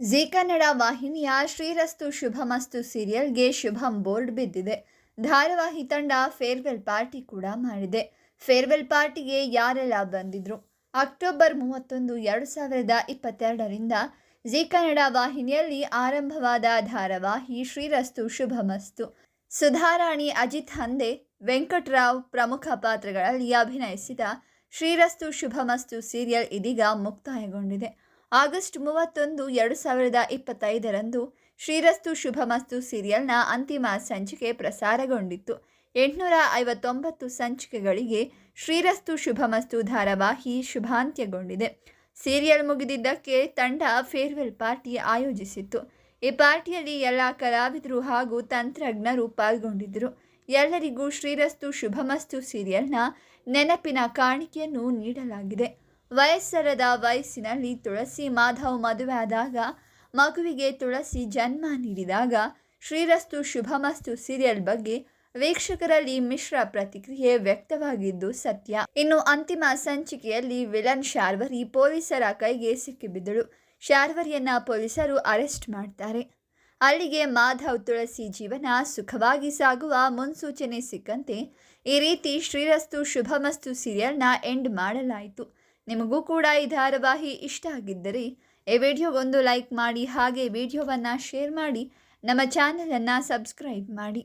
G Kannada ವಾಹಿನಿಯ ಶ್ರೀರಸ್ತು ಶುಭಮಸ್ತು ಸೀರಿಯಲ್ಗೆ ಶುಭಂ board ಬಿದ್ದಿದೆ. ಧಾರಾವಾಹಿ ತಂಡ ಫೇರ್ವೆಲ್ ಪಾರ್ಟಿ ಕೂಡ ಮಾಡಿದೆ. ಫೇರ್ವೆಲ್ ಪಾರ್ಟಿಗೆ ಯಾರೆಲ್ಲ ಬಂದಿದ್ರು? ಅಕ್ಟೋಬರ್ ಮೂವತ್ತೊಂದು, ಎರಡು ಸಾವಿರದ ಇಪ್ಪತ್ತೆರಡರಿಂದ ಜಿ ಕನ್ನಡ ವಾಹಿನಿಯಲ್ಲಿ ಆರಂಭವಾದ ಧಾರಾವಾಹಿ ಶ್ರೀರಸ್ತು ಶುಭಮಸ್ತು. ಸುಧಾರಾಣಿ, ಅಜಿತ್ ಹಂದೆ, ವೆಂಕಟರಾವ್ ಪ್ರಮುಖ ಪಾತ್ರಗಳಲ್ಲಿ ಅಭಿನಯಿಸಿದ ಶ್ರೀರಸ್ತು ಶುಭಮಸ್ತು ಸೀರಿಯಲ್ ಇದೀಗ ಮುಕ್ತಾಯಗೊಂಡಿದೆ. ಆಗಸ್ಟ್ ಮೂವತ್ತೊಂದು, ಎರಡು ಸಾವಿರದ ಇಪ್ಪತ್ತೈದರಂದು ಶ್ರೀರಸ್ತು ಶುಭಮಸ್ತು ಸೀರಿಯಲ್ನ ಅಂತಿಮ ಸಂಚಿಕೆ ಪ್ರಸಾರಗೊಂಡಿತ್ತು. ಎಂಟುನೂರ ಐವತ್ತೊಂಬತ್ತು ಸಂಚಿಕೆಗಳಿಗೆ ಶ್ರೀರಸ್ತು ಶುಭಮಸ್ತು ಧಾರಾವಾಹಿ ಶುಭಾಂತ್ಯಗೊಂಡಿದೆ. ಸೀರಿಯಲ್ ಮುಗಿದಿದ್ದಕ್ಕೆ ತಂಡ ಫೇರ್ವೆಲ್ ಪಾರ್ಟಿ ಆಯೋಜಿಸಿತ್ತು. ಈ ಪಾರ್ಟಿಯಲ್ಲಿ ಎಲ್ಲ ಕಲಾವಿದರು ಹಾಗೂ ತಂತ್ರಜ್ಞರು ಪಾಲ್ಗೊಂಡಿದ್ದರು. ಎಲ್ಲರಿಗೂ ಶ್ರೀರಸ್ತು ಶುಭಮಸ್ತು ಸೀರಿಯಲ್ನ ನೆನಪಿನ ಕಾಣಿಕೆಯನ್ನು ನೀಡಲಾಗಿದೆ. ವಯಸ್ಸರದ ವಯಸ್ಸಿನಲ್ಲಿ ತುಳಸಿ ಮಾಧವ್ ಮದುವೆಯಾದಾಗ, ಮಗುವಿಗೆ ತುಳಸಿ ಜನ್ಮ ನೀಡಿದಾಗ, ಶ್ರೀರಸ್ತು ಶುಭಮಸ್ತು ಸೀರಿಯಲ್ ಬಗ್ಗೆ ವೀಕ್ಷಕರಲ್ಲಿ ಮಿಶ್ರ ಪ್ರತಿಕ್ರಿಯೆ ವ್ಯಕ್ತವಾಗಿದ್ದು ಸತ್ಯ. ಇನ್ನು ಅಂತಿಮ ಸಂಚಿಕೆಯಲ್ಲಿ ವಿಲನ್ ಶಾರ್ವರಿ ಪೊಲೀಸರ ಕೈಗೆ ಸಿಕ್ಕಿಬಿದ್ದಳು. ಶಾರ್ವರಿಯನ್ನ ಪೊಲೀಸರು ಅರೆಸ್ಟ್ ಮಾಡ್ತಾರೆ. ಅಲ್ಲಿಗೆ ಮಾಧವ್ ತುಳಸಿ ಜೀವನ ಸುಖವಾಗಿ ಸಾಗುವ ಮುನ್ಸೂಚನೆ ಸಿಕ್ಕಂತೆ ಈ ರೀತಿ ಶ್ರೀರಸ್ತು ಶುಭಮಸ್ತು ಸೀರಿಯಲ್ನ ಎಂಡ್ ಮಾಡಲಾಯಿತು. ನಿಮಗೂ ಕೂಡ ಈ ಧಾರಾವಾಹಿ ಇಷ್ಟ ಆಗಿದ್ದರೆ ಈ ವಿಡಿಯೋಗೊಂದು ಲೈಕ್ ಮಾಡಿ ಹಾಗೆ ವಿಡಿಯೋವನ್ನು ಶೇರ್ ಮಾಡಿ ನಮ್ಮ ಚಾನಲನ್ನು ಸಬ್ಸ್ಕ್ರೈಬ್ ಮಾಡಿ.